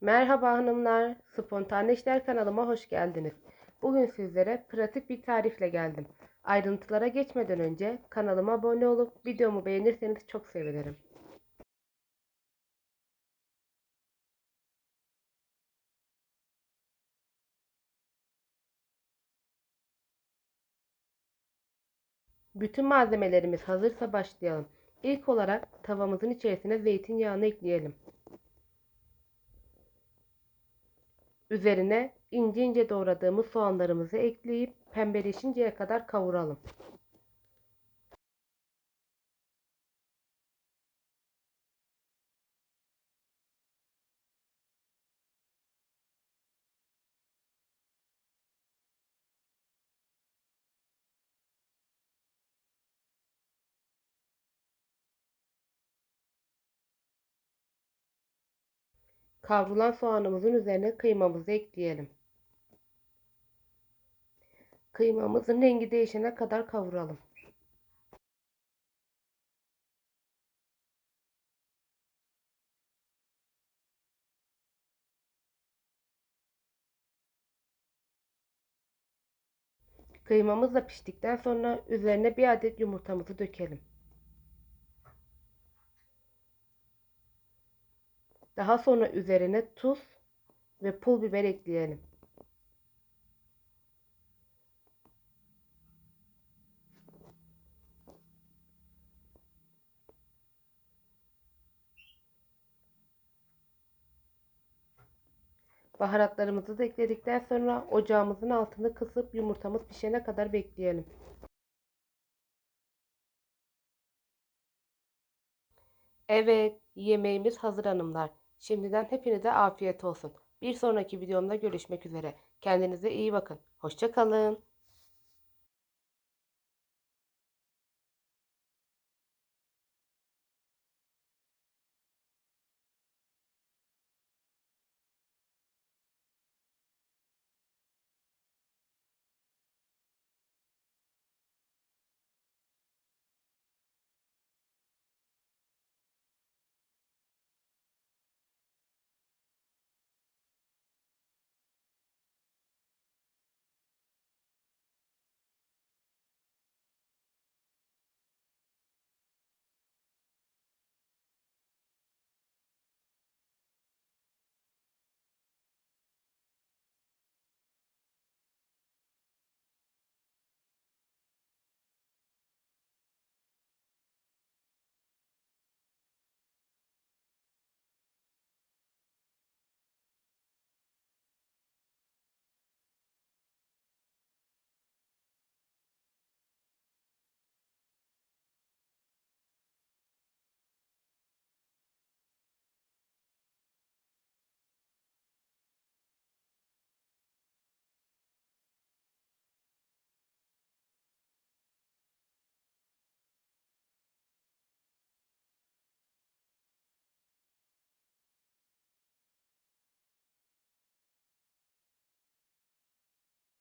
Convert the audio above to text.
Merhaba hanımlar, Spontane İşler kanalıma hoş geldiniz. Bugün sizlere pratik bir tarifle geldim. Ayrıntılara geçmeden önce kanalıma abone olup videomu beğenirseniz çok sevinirim. Bütün malzemelerimiz hazırsa başlayalım. İlk olarak tavamızın içerisine zeytinyağını ekleyelim. Üzerine ince ince doğradığımız soğanlarımızı ekleyip pembeleşinceye kadar kavuralım. Kavrulan soğanımızın üzerine kıymamızı ekleyelim. Kıymamızın rengi değişene kadar kavuralım. Kıymamız da piştikten sonra üzerine bir adet yumurtamızı dökelim. Daha sonra üzerine tuz ve pul biber ekleyelim. Baharatlarımızı da ekledikten sonra ocağımızın altını kısıp yumurtamız pişene kadar bekleyelim. Evet, yemeğimiz hazır hanımlar. Şimdiden hepinize afiyet olsun. Bir sonraki videomda görüşmek üzere. Kendinize iyi bakın. Hoşça kalın.